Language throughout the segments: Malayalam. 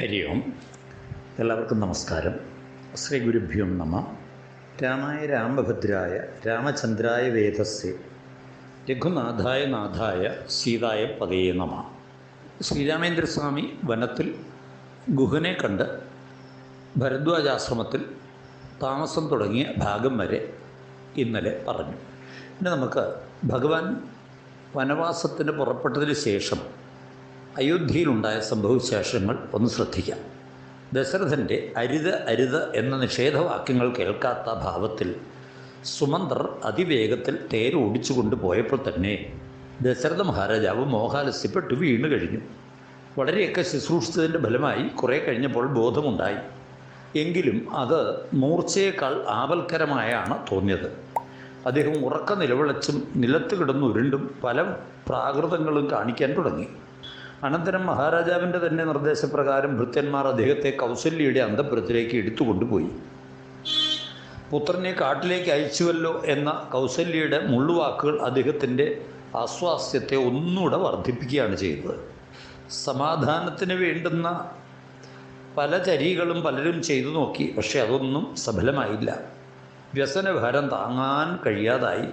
ഹരി ഓം. എല്ലാവർക്കും നമസ്കാരം. ശ്രീ ഗുരുഭ്യോം നമ. രാമായ രാമഭദ്രായ രാമചന്ദ്രായ വേദസ്യ രഘുനാഥായ നാഥായ സീതായ പതയേ നമ. ശ്രീരാമേന്ദ്രസ്വാമി വനത്തിൽ ഗുഹനെ കണ്ട് ഭരദ്വാജാശ്രമത്തിൽ താമസം തുടങ്ങിയ ഭാഗം വരെ ഇന്നലെ പറഞ്ഞു. പിന്നെ നമുക്ക് ഭഗവാൻ വനവാസത്തിന് പുറപ്പെട്ടതിന് ശേഷം അയോധ്യയിലുണ്ടായ സംഭവവിശേഷങ്ങൾ ഒന്ന് ശ്രദ്ധിക്കാം. ദശരഥന്റെ അരുത് അരുത് എന്ന നിഷേധവാക്യങ്ങൾ കേൾക്കാത്ത ഭാവത്തിൽ സുമന്ത്രർ അതിവേഗത്തിൽ തേര് ഓടിച്ചുകൊണ്ട് കൊണ്ടുപോയപ്പോൾ തന്നെ ദശരഥ മഹാരാജാവ് മോഹാലസ്യപ്പെട്ട് വീണു കഴിഞ്ഞു. വളരെയൊക്കെ ശുശ്രൂഷിച്ചതിന്റെ ഫലമായി കുറേ കഴിഞ്ഞപ്പോൾ ബോധമുണ്ടായി. എങ്കിലും അത് മൂർച്ചയേക്കാൾ ആപൽക്കരമായാണ് തോന്നിയത്. അദ്ദേഹം ഉറക്ക നിലവിളച്ചും നിലത്ത് കിടന്നുരുണ്ടും പല പ്രാകൃതങ്ങളും കാണിക്കാൻ തുടങ്ങി. അനന്തരം മഹാരാജാവിന്റെ തന്നെ നിർദ്ദേശപ്രകാരം ഭൃത്യന്മാർ അദ്ദേഹത്തെ കൗസല്യയുടെ അന്തപുരത്തിലേക്ക് എടുത്തുകൊണ്ടുപോയി പുത്രനെ കാട്ടിലേക്ക് അയച്ചുവല്ലോ എന്ന കൗസല്യയുടെ മുള്ളുവാക്കുകൾ അദ്ദേഹത്തിന്റെ ആസ്വാസ്യത്തെ ഒന്നുകൂടെ വർദ്ധിപ്പിക്കുകയാണ് ചെയ്തത്. സമാധാനത്തിന് വേണ്ടുന്ന പല ചരികളും പലരും ചെയ്തു നോക്കി പക്ഷെ അതൊന്നും സഫലമായില്ല. വ്യസനഭാരം താങ്ങാൻ കഴിയാതായി.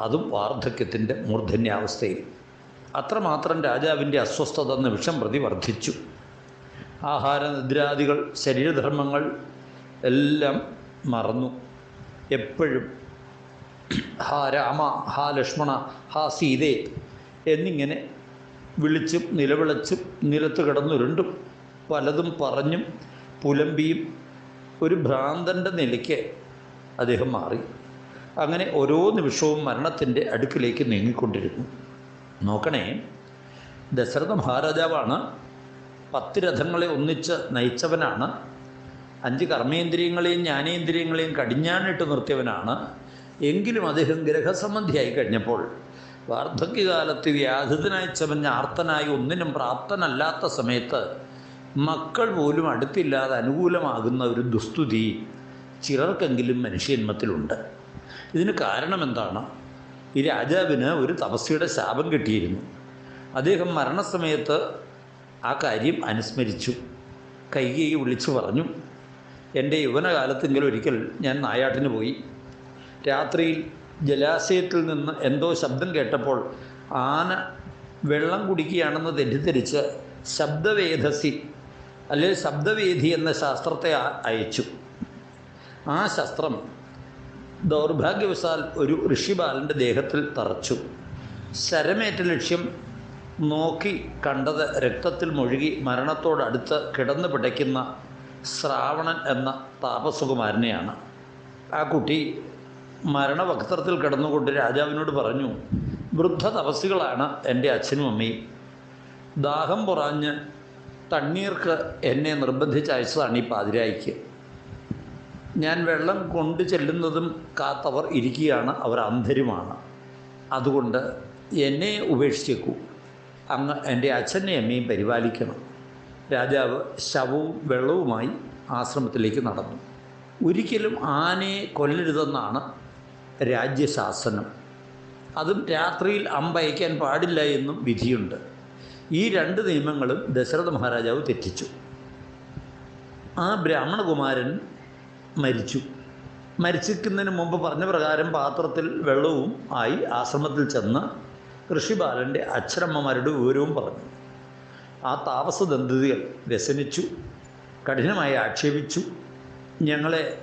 അതും വാർദ്ധക്യത്തിന്റെ മൂർധന്യാവസ്ഥയിൽ. അത്രമാത്രം രാജാവിന്റെ അസ്വസ്ഥത നിമിഷം പ്രതി വർദ്ധിച്ചു. ആഹാരനിദ്രാദികൾ ശരീരധർമ്മങ്ങൾ എല്ലാം മറന്നു. എപ്പോഴും ഹാ രാമ ഹാ ലക്ഷ്മണ ഹാ സീതേ എന്നിങ്ങനെ വിളിച്ചും നിലവിളച്ചും നിലത്ത് കിടന്നുരുണ്ടും പലതും പറഞ്ഞും പുലമ്പിയും ഒരു ഭ്രാന്തന്റെ നിലയ്ക്ക് അദ്ദേഹം മാറി. അങ്ങനെ ഓരോ നിമിഷവും മരണത്തിന്റെ അടുക്കിലേക്ക് നീങ്ങിക്കൊണ്ടിരുന്നു. നോക്കണേ ദശരഥ മഹാരാജാവാണ് പത്ത് രഥങ്ങളെ ഒന്നിച്ച് നയിച്ചവനാണ്. അഞ്ച് കർമ്മേന്ദ്രിയങ്ങളെയും ജ്ഞാനേന്ദ്രിയങ്ങളെയും കടിഞ്ഞാണിട്ട് നിർത്തിയവനാണ്. എങ്കിലും അദ്ദേഹം ഗ്രഹസംബന്ധിയായി കഴിഞ്ഞപ്പോൾ വാർദ്ധക്യകാലത്ത് വ്യാധിതനായി ചവഞ്ഞ ആർത്തനായി ഒന്നിനും പ്രാപ്തനല്ലാത്ത സമയത്ത് മക്കൾ പോലും അടുത്തില്ലാതെ അനുകൂലമാകുന്ന ഒരു ദുസ്തുതി ചിലർക്കെങ്കിലും മനുഷ്യന്മത്തിലുണ്ട്. ഇതിന് കാരണം എന്താണ് ഈ രാജാവിന് ഒരു തപസ്യയുടെ ശാപം കിട്ടിയിരുന്നു. അദ്ദേഹം മരണസമയത്ത് ആ കാര്യം അനുസ്മരിച്ചു. കൈകൈ വിളിച്ചു പറഞ്ഞു എന്റെ യൗവനകാലത്തെങ്കിലും ഒരിക്കൽ ഞാൻ നായാട്ടിന് പോയി. രാത്രിയിൽ ജലാശയത്തിൽ നിന്ന് എന്തോ ശബ്ദം കേട്ടപ്പോൾ ആന വെള്ളം കുടിക്കുകയാണെന്ന് തെറ്റിദ്ധരിച്ച് ശബ്ദവേധസി അല്ലെങ്കിൽ ശബ്ദവേധി എന്ന ശാസ്ത്രത്തെ അയച്ചു. ആ ശസ്ത്രം ദൗർഭാഗ്യവശാൽ ഒരു ഋഷിബാലന്റെ ദേഹത്തിൽ തറച്ചു. ശരമേറ്റ ലക്ഷ്യം നോക്കി കണ്ടത് രക്തത്തിൽ മുഴുകി മരണത്തോടടുത്ത് കിടന്നു പിടയ്ക്കുന്ന ശ്രാവണൻ എന്ന താപസുകുമാരനെയാണ്. ആ കുട്ടി മരണവക്ത്രത്തിൽ കിടന്നുകൊണ്ട് രാജാവിനോട് പറഞ്ഞു വൃദ്ധ തപസ്സികളാണ് എന്റെ അച്ഛനും അമ്മയും. ദാഹം പുറാഞ്ഞ് തണ്ണീർക്ക് എന്നെ നിർബന്ധിച്ചയച്ചതാണ് ഈ പാതിരായിക്ക്. ഞാൻ വെള്ളം കൊണ്ടു ചെല്ലുന്നതും കാത്തവർ ഇരിക്കുകയാണ് അവർ അന്ധരുമാണ്. അതുകൊണ്ട് എന്നെ ഉപേക്ഷിച്ചേക്കൂ. അങ്ങ് എന്റെ അച്ഛനെ അമ്മയും പരിപാലിക്കണം. രാജാവ് ശവവും വെള്ളവുമായി ആശ്രമത്തിലേക്ക് നടന്നു. ഒരിക്കലും ആനയെ കൊല്ലരുതെന്നാണ് രാജ്യശാസനം. അതും രാത്രിയിൽ അമ്പയക്കാൻ പാടില്ല എന്നും വിധിയുണ്ട്. ഈ രണ്ട് നിയമങ്ങളും ദശരഥ മഹാരാജാവ് തെറ്റിച്ചു. ആ ബ്രാഹ്മണകുമാരൻ മരിച്ചു. മരിച്ചിരിക്കുന്നതിന് മുമ്പ് പറഞ്ഞ പ്രകാരം പാത്രത്തിൽ വെള്ളവും ആയി ആശ്രമത്തിൽ ചെന്ന് ഋഷിബാലന്റെ അച്ഛനമ്മമാരുടെ വിവരവും പറഞ്ഞു. ആ താപസ ദന്തതികൾ വ്യസനിച്ചു കഠിനമായി ആക്ഷേപിച്ചു. ഞങ്ങളെ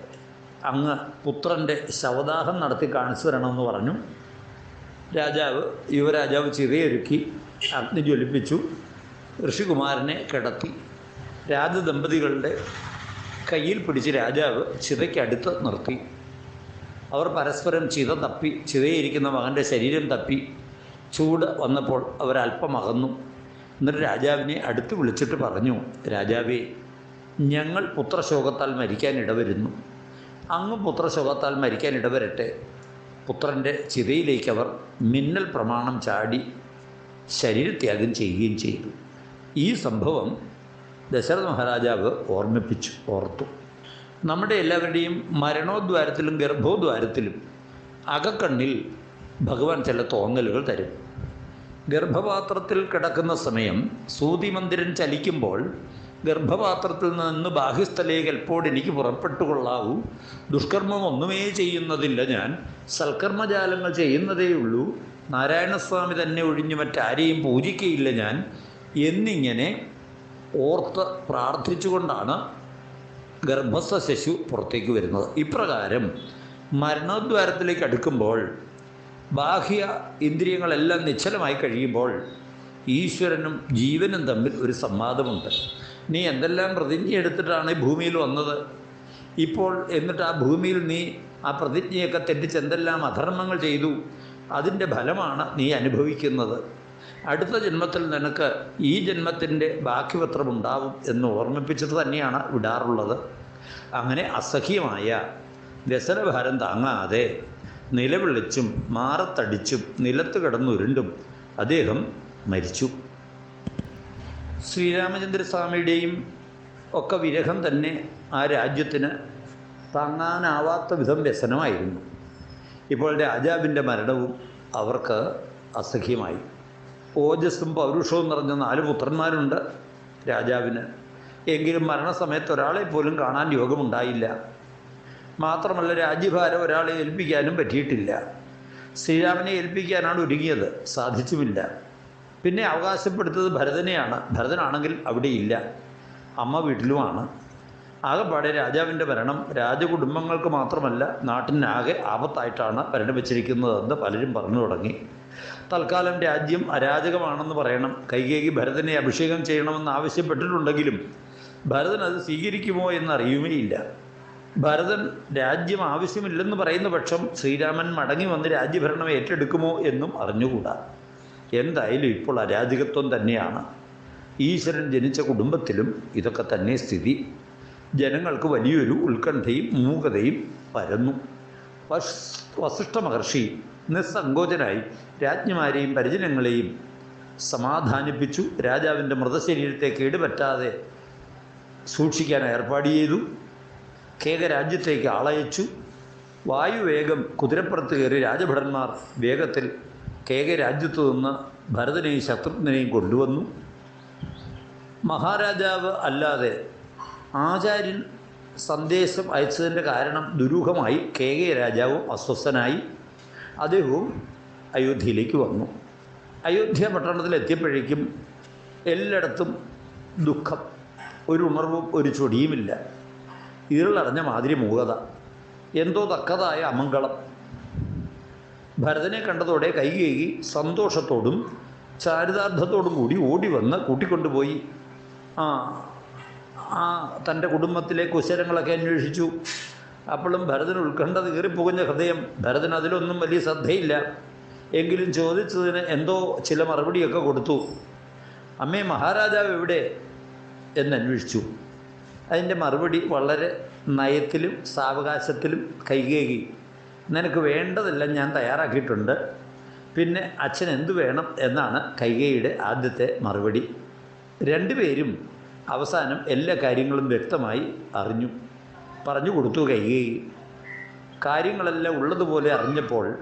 അങ്ങ് പുത്രന്റെ ശവദാഹം നടത്തി കാണിച്ചു തരണമെന്ന് പറഞ്ഞു. രാജാവ് യുവരാജാവ് ചിതയൊരുക്കി അഗ്നി ജ്വലിപ്പിച്ചു ഋഷികുമാരനെ കിടത്തി. രാജദമ്പതികളുടെ കയ്യിൽ പിടിച്ച് രാജാവ് ചിതയ്ക്കടുത്ത് നിർത്തി. അവർ പരസ്പരം ചിത തപ്പി ചിതയിരിക്കുന്ന മകന്റെ ശരീരം തപ്പി. ചൂട് വന്നപ്പോൾ അവരല്പം അകന്നു. എന്നിട്ട് രാജാവിനെ അടുത്ത് വിളിച്ചിട്ട് പറഞ്ഞു രാജാവേ ഞങ്ങൾ പുത്രശോകത്താൽ മരിക്കാൻ ഇടവരുന്നു. അങ്ങ് പുത്രശോകത്താൽ മരിക്കാൻ ഇടവരട്ടെ. പുത്രന്റെ ചിതയിലേക്ക് അവർ മിന്നൽ പ്രമാണം ചാടി ശരീരത്യാഗം ചെയ്യുകയും ചെയ്തു. ഈ സംഭവം ദശരഥ മഹാരാജാവ് ഓർമ്മിപ്പിച്ചു ഓർത്തു. നമ്മുടെ എല്ലാവരുടെയും മരണോദ്വാരത്തിലും ഗർഭോദ്വാരത്തിലും അകക്കണ്ണിൽ ഭഗവാൻ ചില തോന്നലുകൾ തരും. ഗർഭപാത്രത്തിൽ കിടക്കുന്ന സമയം സൂതിമന്ദിരൻ ചലിക്കുമ്പോൾ ഗർഭപാത്രത്തിൽ നിന്ന് ബാഹ്യസ്ഥലേക്ക് എൽപ്പോട് എനിക്ക് പുറപ്പെട്ടുകൊള്ളാവൂ. ദുഷ്കർമ്മം ഒന്നുമേ ചെയ്യുന്നതില്ല ഞാൻ. സൽക്കർമ്മജാലങ്ങൾ ചെയ്യുന്നതേയുള്ളൂ നാരായണസ്വാമി തന്നെ ഒഴിഞ്ഞ് മറ്റാരെയും പൂജിക്കയില്ല ഞാൻ. എന്നിങ്ങനെ ഓർത്ത് പ്രാർത്ഥിച്ചുകൊണ്ടാണ് ഗർഭസ്ഥ ശിശു പുറത്തേക്ക് വരുന്നത്. ഇപ്രകാരം മരണോദ്വാരത്തിലേക്ക് അടുക്കുമ്പോൾ ബാഹ്യ ഇന്ദ്രിയങ്ങളെല്ലാം നിശ്ചലമായി കഴിയുമ്പോൾ ഈശ്വരനും ജീവനും തമ്മിൽ ഒരു സംവാദമുണ്ട്. നീ എന്തെല്ലാം പ്രതിജ്ഞ എടുത്തിട്ടാണ് ഈ ഭൂമിയിൽ വന്നത്? ഇപ്പോൾ എന്നിട്ട് ആ ഭൂമിയിൽ നീ ആ പ്രതിജ്ഞയൊക്കെ തെറ്റിച്ച് എന്തെല്ലാം അധർമ്മങ്ങൾ ചെയ്തു? അതിന്റെ ഫലമാണ് നീ അനുഭവിക്കുന്നത്. അടുത്ത ജന്മത്തിൽ നിനക്ക് ഈ ജന്മത്തിന്റെ ബാക്കിപത്രം ഉണ്ടാവും എന്ന് ഓർമ്മിപ്പിച്ചിട്ട് തന്നെയാണ് വിടാറുള്ളത്. അങ്ങനെ അസഹ്യമായ വ്യസനഭാരം താങ്ങാതെ നിലവിളിച്ചും മാറത്തടിച്ചും നിലത്ത് കിടന്നുരുണ്ടും അദ്ദേഹം മരിച്ചു. ശ്രീരാമചന്ദ്രസ്വാമിയുടെയും ഒക്കെ വിരഹം തന്നെ ആ രാജ്യത്തിന് താങ്ങാനാവാത്ത വിധം വ്യസനമായിരുന്നു. ഇപ്പോൾ രാജാവിന്റെ മരണവും അവർക്ക് അസഖ്യമായി ഓജസ്സും പൗരുഷവും നിറഞ്ഞ നാല് പുത്രന്മാരുണ്ട് രാജാവിന്. എങ്കിലും മരണസമയത്ത് ഒരാളെ പോലും കാണാൻ യോഗമുണ്ടായില്ല. മാത്രമല്ല രാജ്യഭാരം ഒരാളെ ഏൽപ്പിക്കാനും പറ്റിയിട്ടില്ല. ശ്രീരാമനെ ഏൽപ്പിക്കാനാണ് ഒരുങ്ങിയത്. സാധിച്ചുമില്ല. പിന്നെ അവകാശപ്പെടുത്തത് ഭരതനെയാണ്. ഭരതനാണെങ്കിൽ അവിടെയില്ല. അമ്മ വീട്ടിലുമാണ്. ആകെപ്പാടെ രാജാവിന്റെ ഭരണം രാജകുടുംബങ്ങൾക്ക് മാത്രമല്ല നാട്ടിനാകെ ആപത്തായിട്ടാണ് പരിണമിച്ചിരിക്കുന്നതെന്ന് പലരും പറഞ്ഞു തുടങ്ങി. തൽക്കാലം രാജ്യം അരാജകമാണെന്ന് പറയണം. കൈകേകി ഭരതനെ അഭിഷേകം ചെയ്യണമെന്ന് ആവശ്യപ്പെട്ടിട്ടുണ്ടെങ്കിലും ഭരതൻ അത് സ്വീകരിക്കുമോ എന്നറിയുമേയില്ല ഭരതൻ രാജ്യം ആവശ്യമില്ലെന്ന് പറയുന്ന പക്ഷം ശ്രീരാമൻ മടങ്ങി വന്ന് രാജ്യഭരണം ഏറ്റെടുക്കുമോ എന്നും അറിഞ്ഞുകൂടാ. എന്തായാലും ഇപ്പോൾ അരാജകത്വം തന്നെയാണ്. ഈശ്വരൻ ജനിച്ച കുടുംബത്തിലും ഇതൊക്കെ തന്നെ സ്ഥിതി. ജനങ്ങൾക്ക് വലിയൊരു ഉത്കണ്ഠയും മൂകതയും പരന്നു. വസിഷ്ഠ മഹർഷി നിസ്സങ്കോചനായി രാജ്ഞിമാരെയും പരിജനങ്ങളെയും സമാധാനിപ്പിച്ചു. രാജാവിന്റെ മൃതശരീരത്തെ കേടുപറ്റാതെ സൂക്ഷിക്കാൻ ഏർപ്പാട് ചെയ്തു. കേക രാജ്യത്തേക്ക് ആളയച്ചു. വായുവേഗം കുതിരപ്പുറത്ത് കയറി രാജഭടന്മാർ വേഗത്തിൽ കേക രാജ്യത്തു നിന്ന് ഭരതനെയും ശത്രുഘ്നെയും കൊണ്ടുവന്നു. മഹാരാജാവ് അല്ലാതെ ആചാര്യൻ സന്ദേശം അയച്ചതിന്റെ കാരണം ദുരൂഹമായി. കേകയ രാജാവും അസ്വസ്ഥനായി. അദ്ദേഹവും അയോധ്യയിലേക്ക് വന്നു. അയോധ്യ പട്ടണത്തിൽ എത്തിയപ്പോഴേക്കും എല്ലായിടത്തും ദുഃഖം ഒരു ഉണർവും ഒരു ചൊടിയുമില്ല. ഇരുളടഞ്ഞ മാതിരി മൂകത എന്തോ തക്കതായ അമംഗളം. ഭരതനെ കണ്ടതോടെ കൈകേകി സന്തോഷത്തോടും ചാരിതാർത്ഥത്തോടും കൂടി ഓടി വന്ന് കൂട്ടിക്കൊണ്ടുപോയി. ആ ആ തന്റെ കുടുംബത്തിലെ കുശലങ്ങളൊക്കെ അന്വേഷിച്ചു. അപ്പോഴും ഭരതന് ഉത്കണ്ഠ കീറിപ്പുകഞ്ഞ ഹൃദയം. ഭരതൻ അതിലൊന്നും വലിയ ശ്രദ്ധയില്ല. എങ്കിലും ചോദിച്ചതിന് എന്തോ ചില മറുപടിയൊക്കെ കൊടുത്തു. അമ്മേ മഹാരാജാവ് എവിടെ? എന്നന്വേഷിച്ചു അതിന്റെ മറുപടി വളരെ നയത്തിലും സാവകാശത്തിലും കൈകേകി. നിനക്ക് വേണ്ടതെല്ലാം ഞാൻ തയ്യാറാക്കിയിട്ടുണ്ട്. പിന്നെ അച്ഛൻ എന്തു വേണം എന്നാണ് കൈകയുടെ ആദ്യത്തെ മറുപടി. രണ്ടുപേരും അവസാനം എല്ലാ കാര്യങ്ങളും വ്യക്തമായി അറിഞ്ഞു. പറഞ്ഞു കൊടുത്തു കൈകേയി കാര്യങ്ങളെല്ലാം ഉള്ളതുപോലെ അറിഞ്ഞപ്പോൾ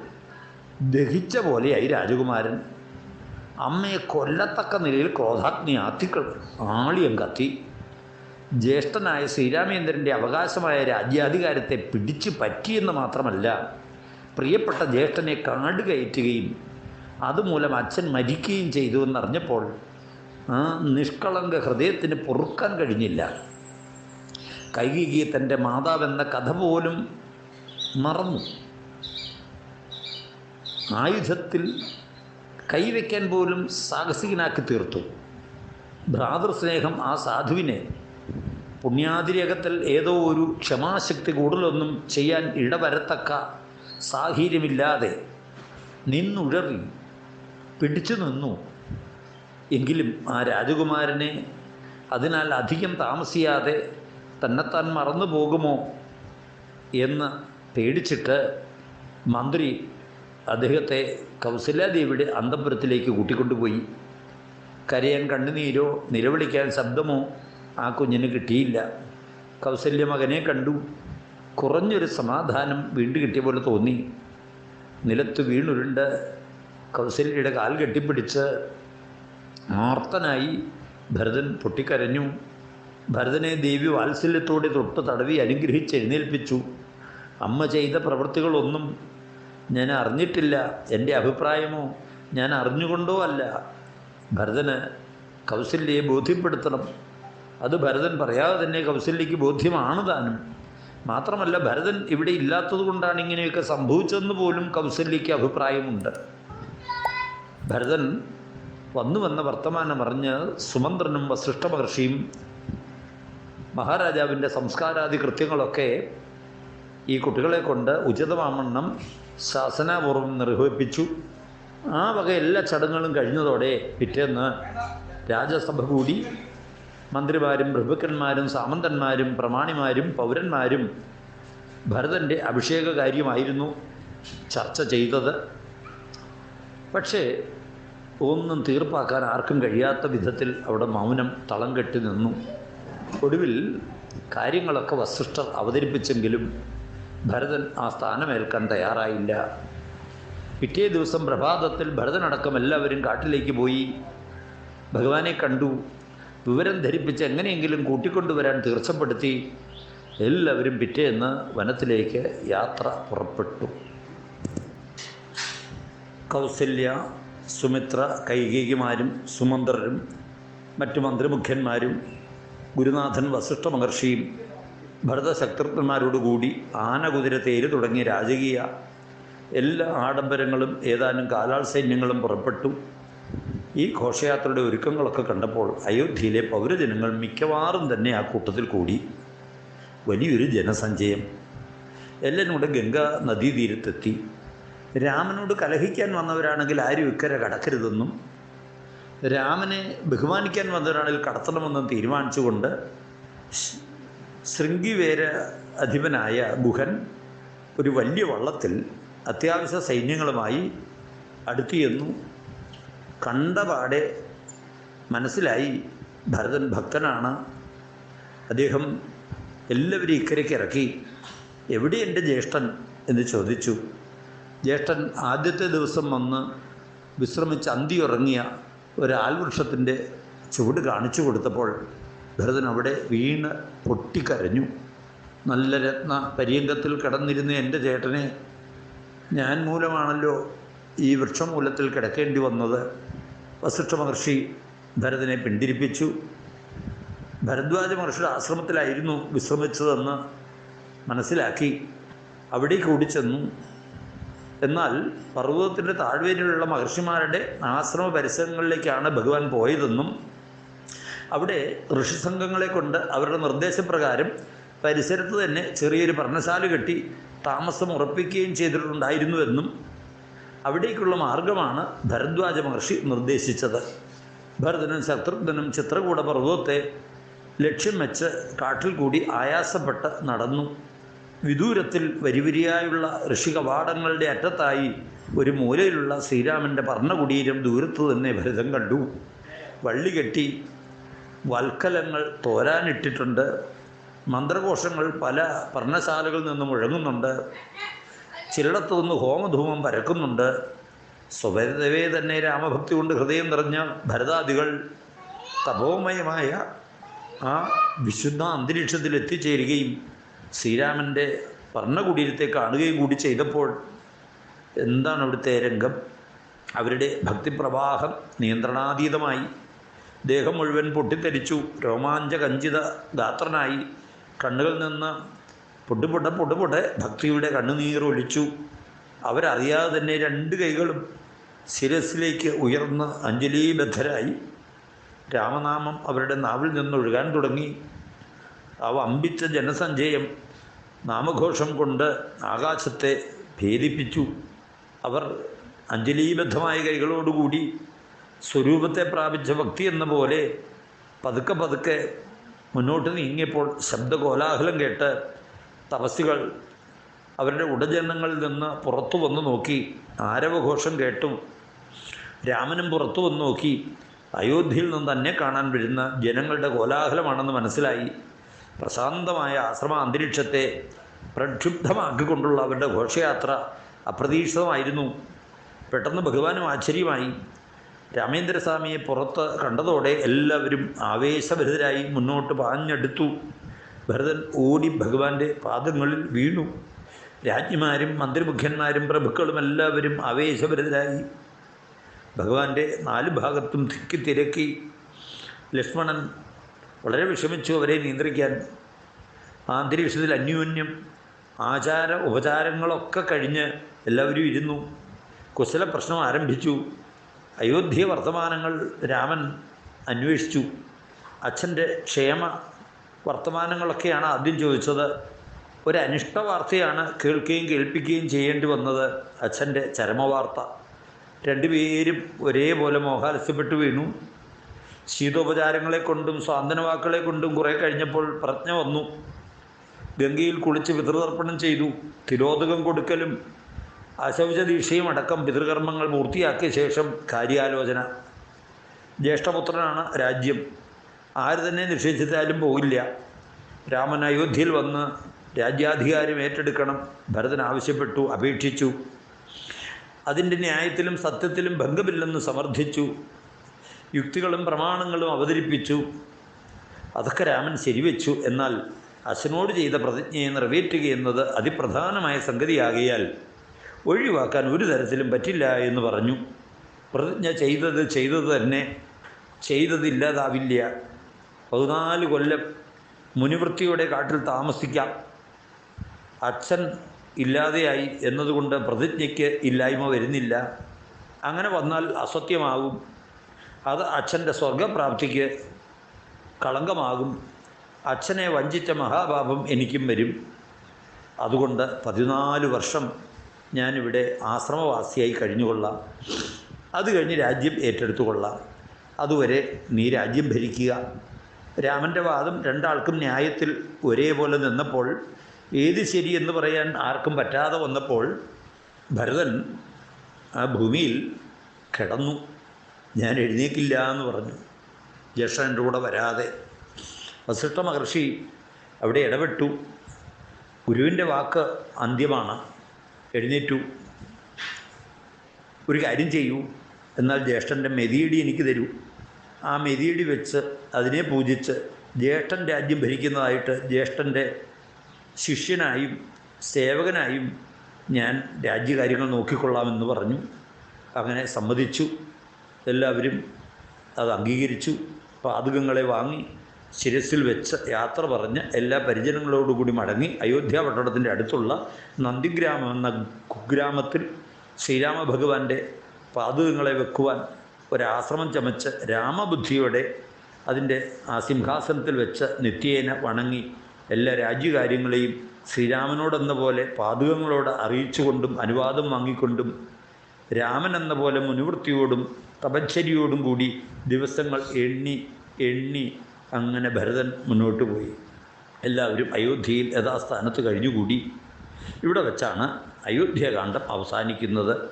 ദഹിച്ച പോലെയായി രാജകുമാരൻ. അമ്മയെ കൊല്ലത്തക്ക നിലയിൽ ക്രോധാഗ്നി ആത്തിക്കൾ ആളിയം കത്തി. ജ്യേഷ്ഠനായ ശ്രീരാമേന്ദ്രന്റെ അവകാശമായ രാജ്യാധികാരത്തെ പിടിച്ചു പറ്റിയെന്ന് മാത്രമല്ല പ്രിയപ്പെട്ട ജ്യേഷ്ഠനെ കാട് കയറ്റുകയും അതുമൂലം അച്ഛൻ മരിക്കുകയും ചെയ്തു എന്നറിഞ്ഞപ്പോൾ ആ നിഷ്കളങ്ക ഹൃദയത്തിന് പൊറുക്കാൻ കഴിഞ്ഞില്ല. കൈകി തന്റെ മാതാവെന്ന കഥ പോലും മറന്നു. ആയുധത്തിൽ കൈവയ്ക്കാൻ പോലും സാഹസികനാക്കി തീർത്തു. ഭ്രാതൃസ്നേഹം ആ സാധുവിനെ. പുണ്യാതിരേഖത്തിൽ ഏതോ ഒരു ക്ഷമാശക്തി കൂടുതലൊന്നും ചെയ്യാൻ ഇടവരത്തക്ക സാഹചര്യമില്ലാതെ നിന്നുഴറി പിടിച്ചു നിന്നു. എങ്കിലും ആ രാജകുമാരനെ അതിനാൽ അധികം താമസിയാതെ തന്നെത്താൻ മറന്നു പോകുമോ എന്ന് പേടിച്ചിട്ട് മന്ത്രി അദ്ദേഹത്തെ കൗസല്യാദേവിയുടെ അന്തപുരത്തിലേക്ക് കൂട്ടിക്കൊണ്ടുപോയി. കരയാൻ കണ്ണുനീരോ നിലവിളിക്കാൻ ശബ്ദമോ ആ കുഞ്ഞിന് കിട്ടിയില്ല. കൗസല്യ മകനെ കണ്ടു. കുറഞ്ഞൊരു സമാധാനം വീണ്ടും കിട്ടിയ പോലെ തോന്നി. നിലത്ത് വീണുരുണ്ട്. കൗസല്യയുടെ കാൽ കെട്ടിപ്പിടിച്ച് ആർത്തനായി ഭരതൻ പൊട്ടിക്കരഞ്ഞു. ഭരതനെ ദേവി വാത്സല്യത്തോടെ തൊട്ട് തടവി അനുഗ്രഹിച്ച് എഴുന്നേൽപ്പിച്ചു. അമ്മ ചെയ്ത പ്രവൃത്തികളൊന്നും ഞാൻ അറിഞ്ഞിട്ടില്ല. എന്റെ അഭിപ്രായമോ ഞാൻ അറിഞ്ഞുകൊണ്ടോ അല്ല. ഭരതന് കൗസല്യയെ ബോധ്യപ്പെടുത്തണം. അത് ഭരതൻ പറയാതെ തന്നെ കൗസല്യയ്ക്ക് ബോധ്യമാണ് താനും. മാത്രമല്ല ഭരതൻ ഇവിടെ ഇല്ലാത്തത് കൊണ്ടാണ് ഇങ്ങനെയൊക്കെ സംഭവിച്ചതെന്ന് പോലും കൗസല്യയ്ക്ക് അഭിപ്രായമുണ്ട്. ഭരതൻ വന്നു വന്ന വർത്തമാനം അറിഞ്ഞ് സുമന്ത്രനും വസിഷ്ഠ മഹർഷിയും മഹാരാജാവിന്റെ സംസ്കാരാദി കൃത്യങ്ങളൊക്കെ ഈ കുട്ടികളെ കൊണ്ട് ഉചിതമാമണ്ണം ശാസനാപൂർവം നിർവഹിപ്പിച്ചു. ആ വക എല്ലാ ചടങ്ങുകളും കഴിഞ്ഞതോടെ പിറ്റേന്ന് രാജസഭ കൂടി. മന്ത്രിമാരും പ്രഭുക്കന്മാരും സാമന്തന്മാരും പ്രമാണിമാരും പൗരന്മാരും ഭരതന്റെ അഭിഷേക കാര്യമായിരുന്നു ചർച്ച ചെയ്തത്. പക്ഷേ ഒന്നും തീർപ്പാക്കാൻ ആർക്കും കഴിയാത്ത വിധത്തിൽ അവിടെ മൗനം തളം കെട്ടി നിന്നു. ഒടുവിൽ കാര്യങ്ങളൊക്കെ വസിഷ്ഠർ അവതരിപ്പിച്ചെങ്കിലും ഭരതൻ ആ സ്ഥാനമേൽക്കാൻ തയ്യാറായില്ല. പിറ്റേ ദിവസം പ്രഭാതത്തിൽ ഭരതനടക്കം എല്ലാവരും കാട്ടിലേക്ക് പോയി. ഭഗവാനെ കണ്ടു. വിവരം ധരിപ്പിച്ച് എങ്ങനെയെങ്കിലും കൂട്ടിക്കൊണ്ടുവരാൻ തീർച്ചപ്പെടുത്തി. എല്ലാവരും പിറ്റേന്ന് വനത്തിലേക്ക് യാത്ര പുറപ്പെട്ടു. കൗസല്യ സുമിത്ര കൈകേകിമാരും സുമന്ത്രരും മറ്റു മന്ത്രിമുഖ്യന്മാരും ഗുരുനാഥൻ വസിഷ്ഠ മഹർഷിയും ഭരതശക്തൃത്വന്മാരോടുകൂടി ആനകുതിര തേര് തുടങ്ങിയ രാജകീയ എല്ലാ ആഡംബരങ്ങളും ഏതാനും കാലാൾ സൈന്യങ്ങളും പുറപ്പെട്ടു. ഈ ഘോഷയാത്രയുടെ ഒരുക്കങ്ങളൊക്കെ കണ്ടപ്പോൾ അയോധ്യയിലെ പൗരജനങ്ങൾ മിക്കവാറും തന്നെ ആ കൂട്ടത്തിൽ കൂടി. വലിയൊരു ജനസഞ്ചയം. എല്ലാം കൂടെ ഗംഗാ നദീതീരത്തെത്തി. രാമനോട് കലഹിക്കാൻ വന്നവരാണെങ്കിൽ ആരും ഇക്കരെ കടക്കരുതെന്നും രാമനെ ബഹുമാനിക്കാൻ വന്നവരാണെങ്കിൽ കടത്തണമെന്ന് തീരുമാനിച്ചുകൊണ്ട് ശൃംഗിവേര അധിപനായ ഗുഹൻ ഒരു വലിയ വള്ളത്തിൽ അത്യാവശ്യ സൈന്യങ്ങളുമായി അടുത്തു ചെന്നു കണ്ടപാടെ മനസ്സിലായി. ഭരതൻ ഭക്തനാണ്. അദ്ദേഹം എല്ലാവരും ഇക്കരയ്ക്ക് ഇറക്കി. എവിടെ എന്റെ ജ്യേഷ്ഠൻ? എന്ന് ചോദിച്ചു. ജ്യേഷ്ഠൻ ആദ്യത്തെ ദിവസം വന്ന് വിശ്രമിച്ച് അന്തി ഉറങ്ങിയ ഒരു ആൽവൃക്ഷത്തിന്റെ ചുവട് കാണിച്ചു കൊടുത്തപ്പോൾ ഭരതൻ അവിടെ വീണ് പൊട്ടിക്കരഞ്ഞു. നല്ല രത്ന പര്യങ്കത്തിൽ കിടന്നിരുന്ന എന്റെ ചേട്ടനെ ഞാൻ മൂലമാണല്ലോ ഈ വൃക്ഷമൂലത്തിൽ കിടക്കേണ്ടി വന്നത്. വസിഷ്ഠ മഹർഷി ഭരതനെ പിന്തിരിപ്പിച്ചു. ഭരദ്വാജ മഹർഷിയുടെ ആശ്രമത്തിലായിരുന്നു വിശ്രമിച്ചതെന്ന് മനസ്സിലാക്കി. അവിടേക്ക് ഓടിച്ചെന്നു എന്നാൽ പർവതത്തിന്റെ താഴ്വരയിലുള്ള മഹർഷിമാരുടെ ആശ്രമ പരിസരങ്ങളിലേക്കാണ് ഭഗവാൻ പോയതെന്നും അവിടെ ഋഷിസംഘങ്ങളെ കൊണ്ട് അവരുടെ നിർദ്ദേശപ്രകാരം പരിസരത്ത് തന്നെ ചെറിയൊരു പർണശാല കെട്ടി താമസം ഉറപ്പിക്കുകയും ചെയ്തിട്ടുണ്ടായിരുന്നുവെന്നും അവിടേക്കുള്ള മാർഗമാണ് ഭരദ്വാജ മഹർഷി നിർദ്ദേശിച്ചത്. ഭരതനും ശത്രുഘ്നും ചിത്രകൂട പർവതത്തെ ലക്ഷ്യം വെച്ച് കാട്ടിൽ കൂടി ആയാസപ്പെട്ട് നടന്നു. വിദൂരത്തിൽ വരിവരിയായുള്ള ഋഷികവാടങ്ങളുടെ അറ്റത്തായി ഒരു മൂലയിലുള്ള ശ്രീരാമന്റെ പർണകുടീരം ദൂരത്തു തന്നെ ഭരതം കണ്ടു. വള്ളി കെട്ടി വൽക്കലങ്ങൾ തോരാനിട്ടിട്ടുണ്ട്. മന്ത്രകോശങ്ങൾ പല പർണശാലകളിൽ നിന്നും മുഴങ്ങുന്നുണ്ട് ചിലയിടത്തു നിന്ന് ഹോമധൂമം പരക്കുന്നുണ്ട്. സ്വഭരതവേ തന്നെ രാമഭക്തി കൊണ്ട് ഹൃദയം നിറഞ്ഞ ഭരതാദികൾ തപോമയമായ ആ വിശുദ്ധ അന്തരീക്ഷത്തിൽ എത്തിച്ചേരുകയും ശ്രീരാമന്റെ പർണകുടീരത്തെ കാണുകയും കൂടി ചെയ്തപ്പോൾ എന്താണ് അവിടുത്തെ രംഗം? അവരുടെ ഭക്തിപ്രവാഹം നിയന്ത്രണാതീതമായി. ദേഹം മുഴുവൻ പൊട്ടിത്തെരിച്ചു രോമാഞ്ചകഞ്ചിത ഗാത്രനായി കണ്ണുകളിൽ നിന്ന് പൊട്ടുപൊട്ട പൊട്ടുപൊട്ടെ ഭക്തിയുടെ കണ്ണുനീർ ഒലിച്ചു. അവരറിയാതെ തന്നെ രണ്ട് കൈകളും ശിരസിലേക്ക് ഉയർന്ന് അഞ്ജലീബദ്ധരായി. രാമനാമം അവരുടെ നാവിൽ നിന്നൊഴുകാൻ തുടങ്ങി. അവ അമ്പിച്ച ജനസഞ്ചയം നാമഘോഷം കൊണ്ട് ആകാശത്തെ ഭേദിപ്പിച്ചു. അവർ അഞ്ജലീബദ്ധമായ കൈകളോടുകൂടി സ്വരൂപത്തെ പ്രാപിച്ച ഭക്തി എന്ന പോലെ പതുക്കെ പതുക്കെ മുന്നോട്ട് നീങ്ങിയപ്പോൾ ശബ്ദകോലാഹലം കേട്ട് തപസ്സികൾ അവരുടെ ഉടജനങ്ങളിൽ നിന്ന് പുറത്തു വന്നു നോക്കി. ആരവഘോഷം കേട്ടും രാമനും പുറത്തു വന്നു നോക്കി. അയോധ്യയിൽ നിന്ന് തന്നെ കാണാൻ വരുന്ന ജനങ്ങളുടെ കോലാഹലമാണെന്ന് മനസ്സിലായി. പ്രശാന്തമായ ആശ്രമ അന്തരീക്ഷത്തെ പ്രക്ഷുബ്ധമാക്കിക്കൊണ്ടുള്ള അവരുടെ ഘോഷയാത്ര അപ്രതീക്ഷിതമായിരുന്നു. പെട്ടെന്ന് ഭഗവാനും ആശ്ചര്യമായി. രാമേന്ദ്രസ്വാമിയെ പുറത്ത് കണ്ടതോടെ എല്ലാവരും ആവേശഭരിതരായി മുന്നോട്ട് പാഞ്ഞെടുത്തു. ഭരതൻ ഓടി ഭഗവാന്റെ പാദങ്ങളിൽ വീണു. രാജ്ഞിമാരും മന്ത്രിമുഖ്യന്മാരും പ്രഭുക്കളും എല്ലാവരും ആവേശഭരിതരായി. ഭഗവാന്റെ നാല് ഭാഗത്തും തിക്കി തിരക്കി. ലക്ഷ്മണൻ വളരെ വിഷമിച്ചു അവരെ നിയന്ത്രിക്കാൻ. ആ അന്തരീക്ഷത്തിൽ അന്യോന്യം ആചാര ഉപചാരങ്ങളൊക്കെ കഴിഞ്ഞ് എല്ലാവരും ഇരുന്നു. കുശല പ്രശ്നം ആരംഭിച്ചു. അയോധ്യ വർത്തമാനങ്ങൾ രാമൻ അന്വേഷിച്ചു. അച്ഛന്റെ ക്ഷേമ വർത്തമാനങ്ങളൊക്കെയാണ് ആദ്യം ചോദിച്ചത്. ഒരു വാർത്തയാണ് കേൾക്കുകയും കേൾപ്പിക്കുകയും ചെയ്യേണ്ടി വന്നത് അച്ഛന്റെ ചരമവാർത്ത. രണ്ടുപേരും ഒരേപോലെ മോഹാലസ്യപ്പെട്ടു വീണു. ശീതോപചാരങ്ങളെ കൊണ്ടും സ്വാന്തനവാക്കുകളെ കൊണ്ടും കുറേ കഴിഞ്ഞപ്പോൾ പ്രജ്ഞ വന്നു. ഗംഗയിൽ കുളിച്ച് പിതൃതർപ്പണം ചെയ്തു. തിരോധകം കൊടുക്കലും അശൗചദീക്ഷയും അടക്കം പിതൃകർമ്മങ്ങൾ പൂർത്തിയാക്കിയ ശേഷം കാര്യാലോചന. ജ്യേഷ്ഠപുത്രനാണ് രാജ്യം. ആര് തന്നെ നിഷേധിച്ചാലും പോകില്ല. രാമൻ അയോധ്യയിൽ വന്ന് രാജ്യാധികാരം ഏറ്റെടുക്കണം. ഭരതൻ ആവശ്യപ്പെട്ടു അപേക്ഷിച്ചു. അതിന്റെ ന്യായത്തിലും സത്യത്തിലും ഭംഗമില്ലെന്ന് സമർത്ഥിച്ചു. യുക്തികളും പ്രമാണങ്ങളും അവതരിപ്പിച്ചു. അതൊക്കെ രാമൻ ശരിവെച്ചു. എന്നാൽ അശ്വനോട് ചെയ്ത പ്രതിജ്ഞയെ നിറവേറ്റുക എന്നത് അതിപ്രധാനമായ സംഗതിയാകിയാൽ ഒഴിവാക്കാൻ ഒരു തരത്തിലും പറ്റില്ല എന്ന് പറഞ്ഞു. പ്രതിജ്ഞ ചെയ്തത് ചെയ്തത് തന്നെ ചെയ്തതില്ലാതാവില്ല. പതിനാല് കൊല്ലം മുനിവൃത്തിയുടെ കാട്ടിൽ താമസിക്കാം. അച്ഛൻ ഇല്ലാതെയായി എന്നതുകൊണ്ട് പ്രതിജ്ഞയ്ക്ക് ഇല്ലായ്മ വരുന്നില്ല. അങ്ങനെ വന്നാൽ അസത്യമാകും. അത് അച്ഛന്റെ സ്വർഗപ്രാപ്തിക്ക് കളങ്കമാകും. അച്ഛനെ വഞ്ചിച്ച മഹാപാപം എനിക്കും വരും. അതുകൊണ്ട് പതിനാല് വർഷം ഞാനിവിടെ ആശ്രമവാസിയായി കഴിഞ്ഞുകൊള്ളാം. അത് കഴിഞ്ഞ് രാജ്യം ഏറ്റെടുത്തുകൊള്ളാം. അതുവരെ നീ രാജ്യം ഭരിക്കുക. രാമന്റെ വാദം രണ്ടാൾക്കും ന്യായത്തിൽ ഒരേപോലെ നിന്നപ്പോൾ ഏത് ശരിയെന്ന് പറയാൻ ആർക്കും പറ്റാതെ വന്നപ്പോൾ ഭരതൻ ആ ഭൂമിയിൽ കിടന്നു. ഞാൻ എഴുന്നേക്കില്ല എന്ന് പറഞ്ഞു. ജ്യേഷ്ഠൻ എന്റെ കൂടെ വരാതെ. വസിഷ്ഠ മഹർഷി അവിടെ ഇടപെട്ടു. ഗുരുവിന്റെ വാക്ക് അന്ത്യമാണ്. എഴുന്നേറ്റു. ഒരു കാര്യം ചെയ്യൂ. എന്നാൽ ജ്യേഷ്ഠന്റെ മെതിയടി എനിക്ക് തരൂ. ആ മെതിയടി വെച്ച് അതിനെ പൂജിച്ച് ജ്യേഷ്ഠൻ രാജ്യം ഭരിക്കുന്നതായിട്ട് ജ്യേഷ്ഠന്റെ ശിഷ്യനായും സേവകനായും ഞാൻ രാജ്യകാര്യങ്ങൾ നോക്കിക്കൊള്ളാമെന്ന് പറഞ്ഞു. അങ്ങനെ സമ്മതിച്ചു. എല്ലാവരും അത് അംഗീകരിച്ചു. പാതകങ്ങളെ വാങ്ങി ശിരസിൽ വെച്ച് യാത്ര പറഞ്ഞ് എല്ലാ പരിജനങ്ങളോടുകൂടി മടങ്ങി അയോധ്യ പട്ടണത്തിന്റെ അടുത്തുള്ള നന്ദിഗ്രാമം എന്ന കുഗ്രാമത്തിൽ ശ്രീരാമ ഭഗവാന്റെ പാതകങ്ങളെ വെക്കുവാൻ ഒരാശ്രമം ചമച്ച് രാമബുദ്ധിയോടെ അതിന്റെ ആ സിംഹാസനത്തിൽ വെച്ച് നിത്യേന വണങ്ങി എല്ലാ രാജ്യകാര്യങ്ങളെയും ശ്രീരാമനോടെന്ന പോലെ പാതകങ്ങളോട് അറിയിച്ചുകൊണ്ടും അനുവാദം വാങ്ങിക്കൊണ്ടും രാമൻ എന്ന പോലെ മുനിവൃത്തിയോടും തപശ്ചര്യയോടും കൂടി ദിവസങ്ങൾ എണ്ണി എണ്ണി അങ്ങനെ ഭരതൻ മുന്നോട്ട് പോയി. എല്ലാവരും അയോധ്യയിൽ യഥാസ്ഥാനത്ത് കഴിഞ്ഞുകൂടി. ഇവിടെ വെച്ചാണ് അയോധ്യകാന്ഡം അവസാനിക്കുന്നത്.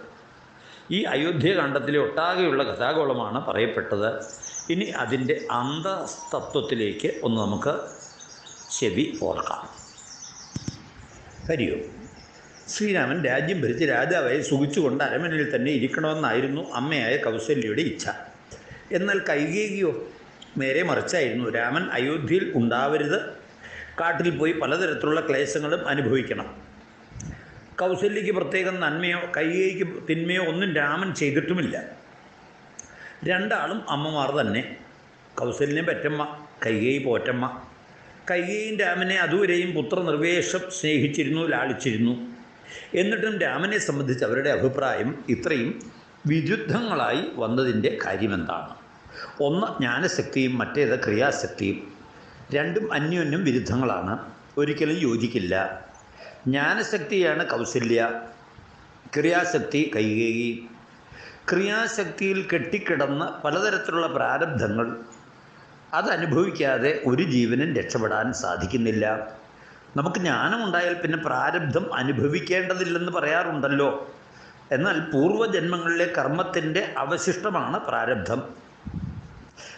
ഈ അയോധ്യകാന്ഡത്തിലെ ഒട്ടാകെയുള്ള കഥാഗോളമാണ് പറയപ്പെട്ടത്. ഇനി അതിന്റെ അന്തസ്തത്വത്തിലേക്ക് ഒന്ന് നമുക്ക് ചെവി ഓർക്കാം. ഹരിയോ. ശ്രീരാമൻ രാജ്യം ഭരിച്ച് രാജാവായി സുഖിച്ചുകൊണ്ട് അരമനയിൽ തന്നെ ഇരിക്കണമെന്നായിരുന്നു അമ്മയായ കൗസല്യയുടെ ഇച്ഛ. എന്നാൽ കൈകേകിയോ നേരെ മറിച്ചായിരുന്നു. രാമൻ അയോധ്യയിൽ ഉണ്ടാവരുത്. കാട്ടിൽ പോയി പലതരത്തിലുള്ള ക്ലേശങ്ങളും അനുഭവിക്കണം. കൗസല്യയ്ക്ക് പ്രത്യേകം നന്മയോ കൈകേയിക്ക് തിന്മയോ ഒന്നും രാമൻ ചെയ്തിട്ടുമില്ല. രണ്ടാളും അമ്മമാർ തന്നെ. കൗസല്യം പറ്റമ്മ കൈകേയി പോറ്റമ്മ. കൈകേയും രാമനെ അതുവരെയും പുത്രനിർവേശം സ്നേഹിച്ചിരുന്നു ലാളിച്ചിരുന്നു. എന്നിട്ടും രാമനെ സംബന്ധിച്ച് അവരുടെ അഭിപ്രായം ഇത്രയും വിരുദ്ധങ്ങളായി വന്നതിന്റെ കാര്യമെന്താണ്? ഒന്ന് ജ്ഞാനശക്തിയും മറ്റേത് ക്രിയാശക്തിയും. രണ്ടും അന്യോന്യം വിരുദ്ധങ്ങളാണ്. ഒരിക്കലും യോജിക്കില്ല. ജ്ഞാനശക്തിയാണ് കൗസല്യ ക്രിയാശക്തി കൈകേയി. ക്രിയാശക്തിയിൽ കെട്ടിക്കിടന്ന പലതരത്തിലുള്ള പ്രാരബ്ധങ്ങൾ. അതനുഭവിക്കാതെ ഒരു ജീവനും രക്ഷപ്പെടാൻ സാധിക്കുന്നില്ല. നമുക്ക് ജ്ഞാനമുണ്ടായാൽ പിന്നെ പ്രാരബ്ധം അനുഭവിക്കേണ്ടതില്ലെന്ന് പറയാറുണ്ടല്ലോ. എന്നാൽ പൂർവജന്മങ്ങളിലെ കർമ്മത്തിന്റെ അവശിഷ്ടമാണ് പ്രാരബ്ധം.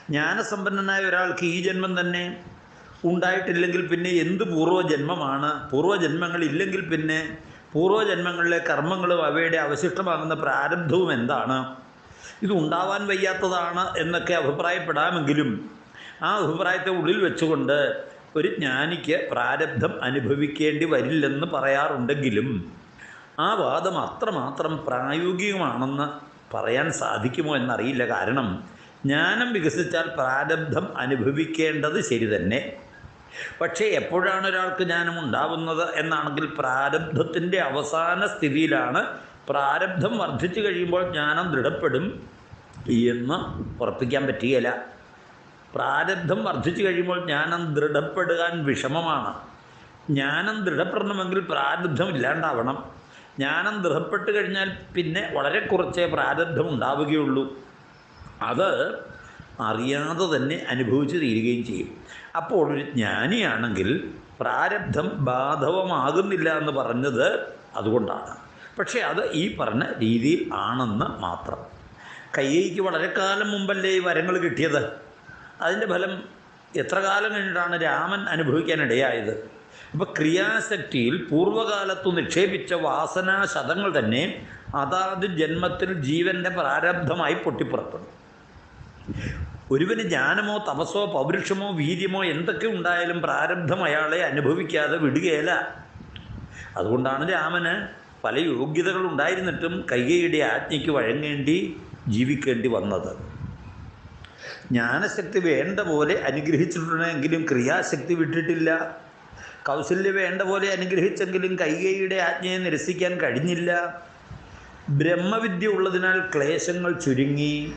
ജ്ഞാനസമ്പന്നനായ ഒരാൾക്ക് ഈ ജന്മം തന്നെ ഉണ്ടായിട്ടില്ലെങ്കിൽ പിന്നെ എന്ത് പൂർവജന്മമാണ്? പൂർവജന്മങ്ങളില്ലെങ്കിൽ പിന്നെ പൂർവജന്മങ്ങളിലെ കർമ്മങ്ങളും അവയുടെ അവശിഷ്ടമാകുന്ന പ്രാരബ്ധവും എന്താണ്? ഇത് ഉണ്ടാവാൻ വയ്യാത്തതാണ് എന്നൊക്കെ അഭിപ്രായപ്പെടാമെങ്കിലും ആ അഭിപ്രായത്തെ ഉള്ളിൽ വെച്ചുകൊണ്ട് ഒരു ജ്ഞാനിക്ക് പ്രാരബ്ധം അനുഭവിക്കേണ്ടി വരില്ലെന്ന് പറയാറുണ്ടെങ്കിലും ആ വാദം അത്രമാത്രം പ്രായോഗികമാണെന്ന് പറയാൻ സാധിക്കുമോ എന്നറിയില്ല. കാരണം ജ്ഞാനം വികസിച്ചാൽ പ്രാരബ്ധം അനുഭവിക്കേണ്ടത് ശരി തന്നെ. പക്ഷേ എപ്പോഴാണ് ഒരാൾക്ക് ജ്ഞാനം ഉണ്ടാവുന്നത് എന്നാണെങ്കിൽ പ്രാരബ്ധത്തിന്റെ അവസാന സ്ഥിതിയിലാണ് പ്രാരബ്ധം വർദ്ധിച്ചു കഴിയുമ്പോൾ ജ്ഞാനം ദൃഢപ്പെടും എന്ന് ഉറപ്പിക്കാൻ പറ്റുകയില്ല. പ്രാരബ്ധം വർദ്ധിച്ചു കഴിയുമ്പോൾ ജ്ഞാനം ദൃഢപ്പെടുവാൻ വിഷമമാണ്. ജ്ഞാനം ദൃഢപ്പെടണമെങ്കിൽ പ്രാരബ്ധം ഇല്ലാണ്ടാവണം. ജ്ഞാനം ദൃഢപ്പെട്ട് കഴിഞ്ഞാൽ പിന്നെ വളരെ കുറച്ചേ പ്രാരബ്ധം ഉണ്ടാവുകയുള്ളൂ. അത് അറിയാതെ തന്നെ അനുഭവിച്ച് തീരുകയും ചെയ്യും. അപ്പോൾ ഒരു ജ്ഞാനിയാണെങ്കിൽ പ്രാരബ്ധം ബാധവമാകുന്നില്ല എന്ന് പറഞ്ഞത് അതുകൊണ്ടാണ്. പക്ഷേ അത് ഈ പറഞ്ഞ രീതിയിൽ ആണെന്ന് മാത്രം. കയ്യേക്ക് വളരെ കാലം മുമ്പല്ലേ ഈ വരങ്ങൾ കിട്ടിയത്? അതിന്റെ ഫലം എത്ര കാലം കഴിഞ്ഞിട്ടാണ് രാമൻ അനുഭവിക്കാനിടയായത് അപ്പോൾ ക്രിയാശക്തിയിൽ പൂർവകാലത്തു നിക്ഷേപിച്ച വാസനാശതങ്ങൾ തന്നെ അതാത് ജന്മത്തിൽ ജീവന്റെ പ്രാരബ്ധമായി പൊട്ടിപ്പുറപ്പെടും. ഒരുവന് ജ്ഞാനമോ തപസ്സോ പൗരുഷമോ വീര്യമോ എന്തൊക്കെ ഉണ്ടായാലും പ്രാരബ്ധം അയാളെ അനുഭവിക്കാതെ വിടുകയല്ല. അതുകൊണ്ടാണ് രാമന് പല യോഗ്യതകൾ ഉണ്ടായിരുന്നിട്ടും ആജ്ഞയ്ക്ക് വഴങ്ങേണ്ടി ജീവിക്കേണ്ടി വന്നത്. ജ്ഞാനശക്തി വേണ്ട പോലെ അനുഗ്രഹിച്ചിട്ടുണ്ടെങ്കിലും ക്രിയാശക്തി വിട്ടിട്ടില്ല. കൗശല്യ വേണ്ട പോലെ അനുഗ്രഹിച്ചെങ്കിലും കൈകൈയുടെ ആജ്ഞയെ നിരസിക്കാൻ കഴിഞ്ഞില്ല. ബ്രഹ്മവിദ്യ ഉള്ളതിനാൽ ക്ലേശങ്ങൾ ചുരുങ്ങി.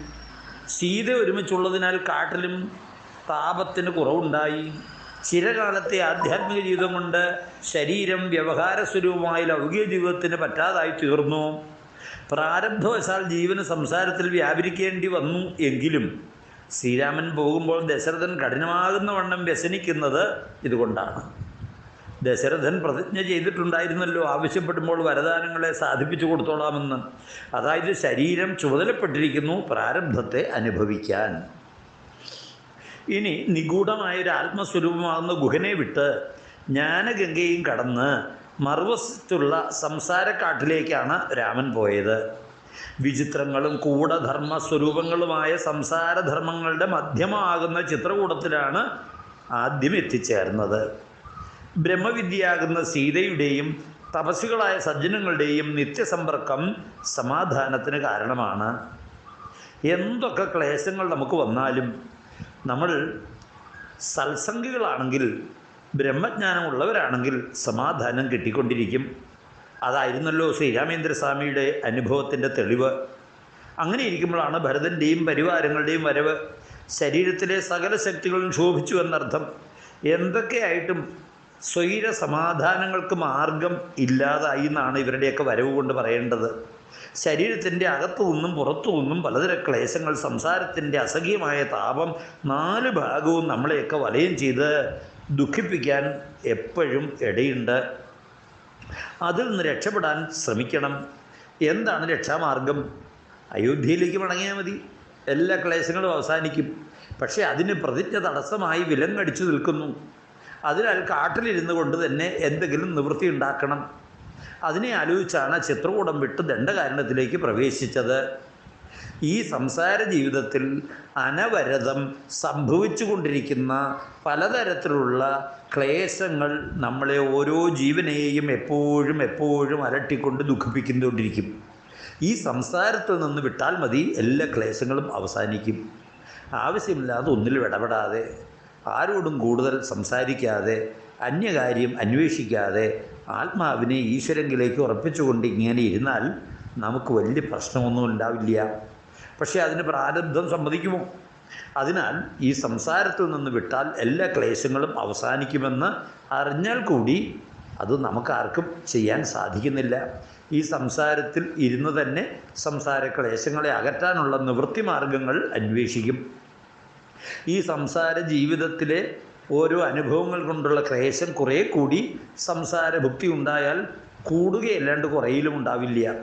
സീത ഒരുമിച്ചുള്ളതിനാൽ കാട്ടിലും താപത്തിന് കുറവുണ്ടായി. ചിരകാലത്തെ ആധ്യാത്മിക ജീവിതം കൊണ്ട് ശരീരം വ്യവഹാര സ്വരൂപമായ ലൗകിക ജീവിതത്തിന് പറ്റാതായി തീർന്നു. പ്രാരബ്ധവശാൽ ജീവന് സംസാരത്തിൽ വ്യാപരിക്കേണ്ടി വന്നു എങ്കിലും ശ്രീരാമൻ പോകുമ്പോൾ ദശരഥൻ കഠിനമാകുന്ന വണ്ണം വ്യസനിക്കുന്നത് ഇതുകൊണ്ടാണ്. ദശരഥൻ പ്രതിജ്ഞ ചെയ്തിട്ടുണ്ടായിരുന്നല്ലോ ആവശ്യപ്പെടുമ്പോൾ വരദാനങ്ങളെ സാധിപ്പിച്ചു കൊടുത്തോളാമെന്ന്. അതായത് ശരീരം ചുമതലപ്പെട്ടിരിക്കുന്നു പ്രാരബ്ധത്തെ അനുഭവിക്കാൻ. ഇനി നിഗൂഢമായൊരു ആത്മസ്വരൂപമാകുന്ന ഗുഹനെ വിട്ട് ജ്ഞാനഗംഗയും കടന്ന് മറുവശത്തുള്ള സംസാരക്കാട്ടിലേക്കാണ് രാമൻ പോയത്. വിചിത്രങ്ങളും കൂടധർമ്മ സ്വരൂപങ്ങളുമായ സംസാരധർമ്മങ്ങളുടെ മധ്യമാകുന്ന ചിത്രകൂടത്തിലാണ് ആദ്യം എത്തിച്ചേർന്നത്. ബ്രഹ്മവിദ്യയാകുന്ന സീതയുടെയും തപസ്സുകളായ സജ്ജനങ്ങളുടെയും നിത്യസമ്പർക്കം സമാധാനത്തിന് കാരണമാണ്. എന്തൊക്കെ ക്ലേശങ്ങൾ നമുക്ക് വന്നാലും നമ്മൾ സത്സംഗികളാണെങ്കിൽ ബ്രഹ്മജ്ഞാനമുള്ളവരാണെങ്കിൽ സമാധാനം കിട്ടിക്കൊണ്ടിരിക്കും. അതായിരുന്നല്ലോ ശ്രീരാമേന്ദ്രസ്വാമിയുടെ അനുഭവത്തിന്റെ തെളിവ്. അങ്ങനെ ഇരിക്കുമ്പോഴാണ് ഭരതന്റെയും പരിവാരങ്ങളുടെയും വരവ്. ശരീരത്തിലെ സകല ശക്തികളും ക്ഷോഭിച്ചു എന്നർത്ഥം. എന്തൊക്കെയായിട്ടും സ്വൈര സമാധാനങ്ങൾക്ക് മാർഗം ഇല്ലാതായി എന്നാണ് ഇവരുടെയൊക്കെ വരവ് കൊണ്ട് പറയേണ്ടത്. ശരീരത്തിന്റെ അകത്തു നിന്നും പുറത്തു നിന്നും പലതര ക്ലേശങ്ങൾ സംസാരത്തിന്റെ അസഖ്യമായ താപം നാല് ഭാഗവും നമ്മളെയൊക്കെ വലയം ചെയ്ത് ദുഃഖിപ്പിക്കാൻ എപ്പോഴും ഇടയുണ്ട്. അതിൽ നിന്ന് രക്ഷപ്പെടാൻ ശ്രമിക്കണം. എന്താണ് രക്ഷാമാർഗം? അയോധ്യയിലേക്ക് മടങ്ങിയാൽ മതി. എല്ലാ ക്ലേശങ്ങളും അവസാനിക്കും. പക്ഷേ അതിന് പ്രതിജ്ഞ തടസ്സമായി വിലങ്ങടിച്ചു നിൽക്കുന്നു. അതിനാൽ കാട്ടിലിരുന്നു കൊണ്ട് തന്നെ എന്തെങ്കിലും നിവൃത്തി ഉണ്ടാക്കണം. അതിനെ ആലോചിച്ചാണ് ചിത്രകൂടം വിട്ട് ദണ്ഡകാരണത്തിലേക്ക് പ്രവേശിച്ചത്. ഈ സംസാര ജീവിതത്തിൽ അനവരതം സംഭവിച്ചു കൊണ്ടിരിക്കുന്ന പലതരത്തിലുള്ള ക്ലേശങ്ങൾ നമ്മളെ ഓരോ ജീവനെയും എപ്പോഴും എപ്പോഴും അലട്ടിക്കൊണ്ട് ദുഃഖിപ്പിക്കൊണ്ടിരിക്കും ഈ സംസാരത്തിൽ നിന്ന് വിട്ടാൽ മതി എല്ലാ ക്ലേശങ്ങളും അവസാനിക്കും. ആവശ്യമില്ലാതെ ഒന്നിൽ ഇടപെടാതെ ആരോടും കൂടുതൽ സംസാരിക്കാതെ അന്യകാര്യം അന്വേഷിക്കാതെ ആത്മാവിനെ ഈശ്വരങ്കിലേക്ക് ഉറപ്പിച്ചുകൊണ്ട് ഇങ്ങനെ ഇരുന്നാൽ നമുക്ക് വലിയ പ്രശ്നമൊന്നും ഉണ്ടാവില്ല. പക്ഷേ അതിന് പ്രാരബ്ധം സമ്മതിക്കുമോ? അതിനാൽ ഈ സംസാരത്തിൽ നിന്ന് വിട്ടാൽ എല്ലാ ക്ലേശങ്ങളും അവസാനിക്കുമെന്ന് അറിഞ്ഞാൽ കൂടി അത് നമുക്കാർക്കും ചെയ്യാൻ സാധിക്കുന്നില്ല. ഈ സംസാരത്തിൽ ഇരുന്ന് തന്നെ സംസാര ക്ലേശങ്ങളെ അകറ്റാനുള്ള നിവൃത്തി മാർഗങ്ങൾ അന്വേഷിക്കും. ഈ സംസാര ജീവിതത്തിലെ ഓരോ അനുഭവങ്ങൾ കൊണ്ടുള്ള ക്ലേശം കുറേ കൂടി സംസാരഭുക്തി ഉണ്ടായാൽ കൂടുകയല്ലാണ്ട് കുറയിലും ഉണ്ടാവില്ല.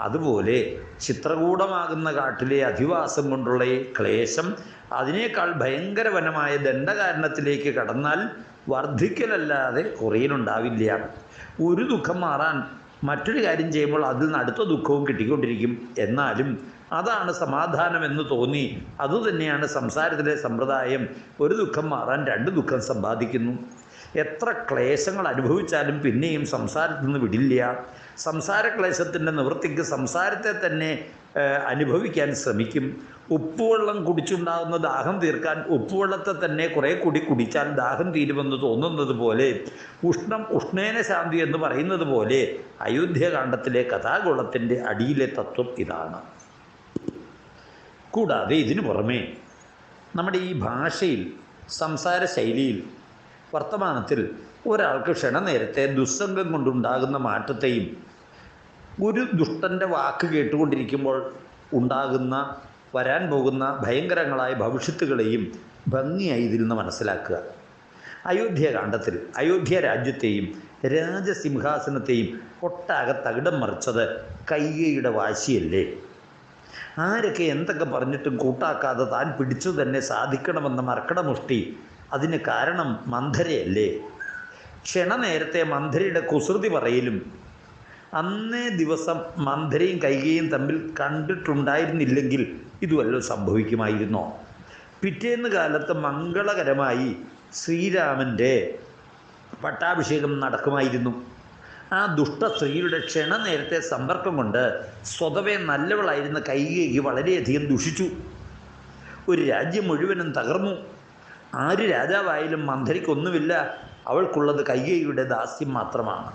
അതുപോലെ ചിത്രകൂടമാകുന്ന കാട്ടിലെ അധിവാസം കൊണ്ടുള്ള ഈ ക്ലേശം അതിനേക്കാൾ ഭയങ്കരവനമായ ദണ്ഡകാരണത്തിലേക്ക് കടന്നാൽ വർദ്ധിക്കലല്ലാതെ കുറയിലുണ്ടാവില്ല. ഒരു ദുഃഖം മാറാൻ മറ്റൊരു കാര്യം ചെയ്യുമ്പോൾ അതിൽ നിന്ന് അടുത്ത ദുഃഖവും കിട്ടിക്കൊണ്ടിരിക്കും. എന്നാലും അതാണ് സമാധാനം എന്ന് തോന്നി. അതുതന്നെയാണ് സംസാരത്തിലെ സമ്പ്രദായം. ഒരു ദുഃഖം മാറാൻ രണ്ട് ദുഃഖം സമ്പാദിക്കുന്നു. എത്ര ക്ലേശങ്ങൾ അനുഭവിച്ചാലും പിന്നെയും സംസാരത്തിൽ നിന്ന് വിടില്ല. സംസാര ക്ലേശത്തിന്റെ നിവൃത്തിക്ക് സംസാരത്തെ തന്നെ അനുഭവിക്കാൻ ശ്രമിക്കും. ഉപ്പുവെള്ളം കുടിച്ചുണ്ടാകുന്ന ദാഹം തീർക്കാൻ ഉപ്പുവെള്ളത്തെ തന്നെ കുറേ കൂടി കുടിച്ചാൽ ദാഹം തീരുമെന്ന് തോന്നുന്നത് പോലെ ഉഷ്ണം ഉഷ്ണേന ശാന്തി എന്ന് പറയുന്നത് പോലെ അയോധ്യകാന്ഡത്തിലെ കഥാകുളത്തിന്റെ അടിയിലെ തത്വം ഇതാണ്. കൂടാതെ ഇതിനു പുറമേ നമ്മുടെ ഈ ഭാഷയിൽ സംസാര ശൈലിയിൽ വർത്തമാനത്തിൽ ഒരാൾക്ക് ക്ഷണനേരത്തെ ദുസ്സംഗം കൊണ്ടുണ്ടാകുന്ന മാറ്റത്തെയും ഒരു ദുഷ്ടന്റെ വാക്ക് കേട്ടുകൊണ്ടിരിക്കുമ്പോൾ ഉണ്ടാകുന്ന വരാൻ പോകുന്ന ഭയങ്കരങ്ങളായ ഭവിഷ്യത്തുകളെയും ഭംഗിയായി ഇതിൽ നിന്ന് മനസ്സിലാക്കുക. അയോധ്യകാന്ഡത്തിൽ അയോധ്യ രാജ്യത്തെയും രാജസിംഹാസനത്തെയും ഒട്ടാകെ തകിടം മറിച്ചത് കയ്യയുടെ വാശിയല്ലേ? ആരൊക്കെ എന്തൊക്കെ പറഞ്ഞിട്ടും കൂട്ടാക്കാതെ താൻ പിടിച്ചു തന്നെ സാധിക്കണമെന്ന മർക്കടമുഷ്ടി അതിന് കാരണം മന്ധരയല്ലേ? ക്ഷണനേരത്തെ മന്ധരയുടെ കുസൃതി പറയലും. അന്നേ ദിവസം മന്ധരയും കൈകയും തമ്മിൽ കണ്ടിട്ടുണ്ടായിരുന്നില്ലെങ്കിൽ ഇതുവല്ലോ സംഭവിക്കുമായിരുന്നോ? പിറ്റേന്ന് കാലത്ത് മംഗളകരമായി ശ്രീരാമന്റെ പട്ടാഭിഷേകം നടക്കുമായിരുന്നു. ആ ദുഷ്ട സ്ത്രീയുടെ ക്ഷണ നേരത്തെ സമ്പർക്കം കൊണ്ട് സ്വതവേ നല്ലവളായിരുന്ന കൈകേയി വളരെയധികം ദുഷിച്ചു. ഒരു രാജ്യം മുഴുവനും തകർന്നു. ആര് രാജാവായാലും മന്ധരിക്കൊന്നുമില്ല അവൾക്കുള്ളത് കയ്യയുടെ ദാസ്യം മാത്രമാണ്.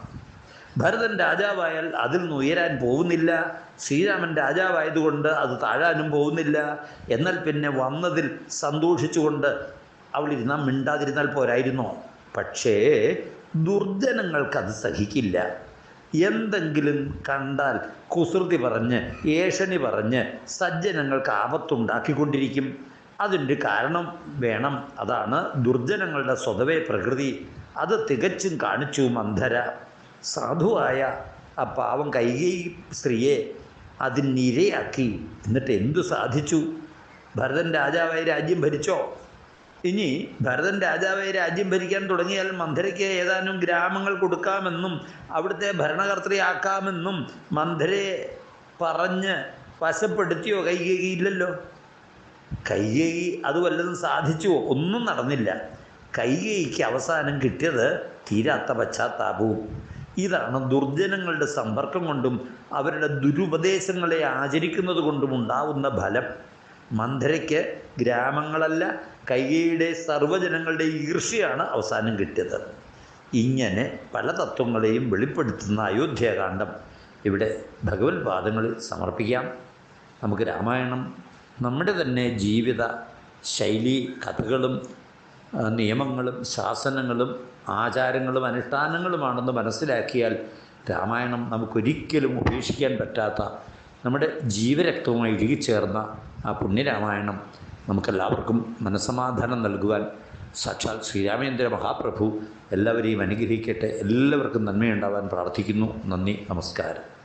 ഭരതൻ രാജാവായാൽ അതിൽ നിന്ന് ഉയരാൻ പോകുന്നില്ല. ശ്രീരാമൻ രാജാവായതുകൊണ്ട് അത് താഴാനും പോകുന്നില്ല. എന്നാൽ പിന്നെ വന്നതിൽ സന്തോഷിച്ചുകൊണ്ട് അവൾ ഇരുന്നാൽ മിണ്ടാതിരുന്നാൽ പോരായിരുന്നോ. പക്ഷേ ദുർജനങ്ങൾക്കത് സഹിക്കില്ല. എന്തെങ്കിലും കണ്ടാൽ കുസൃതി പറഞ്ഞ് ഏഷണി പറഞ്ഞ് സജ്ജനങ്ങൾക്ക് ആപത്തുണ്ടാക്കിക്കൊണ്ടിരിക്കും. അതിന്റെ കാരണം വേണം. അതാണ് ദുർജനങ്ങളുടെ സ്വതവേ പ്രകൃതി. അത് തികച്ചും കാണിച്ചു മന്ധര സാധുവായ ആ പാവം കൈകൈ സ്ത്രീയെ അതിനിരയാക്കി എന്നിട്ട് എന്തു സാധിച്ചു? ഭരതൻ രാജാവായി രാജ്യം ഭരിച്ചോ? ഇനി ഭരതൻ രാജാവായി രാജ്യം ഭരിക്കാൻ തുടങ്ങിയാൽ മന്ധരയ്ക്ക് ഏതാനും ഗ്രാമങ്ങൾ കൊടുക്കാമെന്നും അവിടുത്തെ ഭരണകർത്തയാക്കാമെന്നും മന്ധരയെ പറഞ്ഞ് വശപ്പെടുത്തിയോ കൈകേയില്ലല്ലോ കൈകേയി അത് വല്ലതും സാധിച്ചുവോ? ഒന്നും നടന്നില്ല. കയ്യേയിക്ക് അവസാനം കിട്ടിയത് തീരാത്ത പശ്ചാത്താപവും. ഇതാണ് ദുർജനങ്ങളുടെ സമ്പർക്കം കൊണ്ടും അവരുടെ ദുരുപദേശങ്ങളെ ആചരിക്കുന്നത് കൊണ്ടും ഉണ്ടാവുന്ന ഫലം. മന്ധരയ്ക്ക് ഗ്രാമങ്ങളല്ല കൈകയുടെ സർവജനങ്ങളുടെ ഈർഷ്യയാണ് അവസാനം കിട്ടിയത്. ഇങ്ങനെ പല തത്വങ്ങളെയും വെളിപ്പെടുത്തുന്ന അയോധ്യാകാന്ഡം. ഇവിടെ ഭഗവത് പാദങ്ങളിൽ സമർപ്പിക്കാം. നമുക്ക് രാമായണം നമ്മുടെ തന്നെ ജീവിത ശൈലി കഥകളും നിയമങ്ങളും ശാസനങ്ങളും ആചാരങ്ങളും അനുഷ്ഠാനങ്ങളുമാണെന്ന് മനസ്സിലാക്കിയാൽ രാമായണം നമുക്കൊരിക്കലും ഉപേക്ഷിക്കാൻ പറ്റാത്ത നമ്മുടെ ജീവരക്തവുമായി ഇഴുകിച്ചേർന്ന ആ പുണ്യരാമായണം നമുക്കെല്ലാവർക്കും മനസ്സമാധാനം നൽകുവാൻ സാക്ഷാൽ ശ്രീരാമേന്ദ്ര മഹാപ്രഭു എല്ലാവരെയും അനുഗ്രഹിക്കട്ടെ. എല്ലാവർക്കും നന്മയുണ്ടാവാൻ പ്രാർത്ഥിക്കുന്നു. നന്ദി നമസ്കാരം.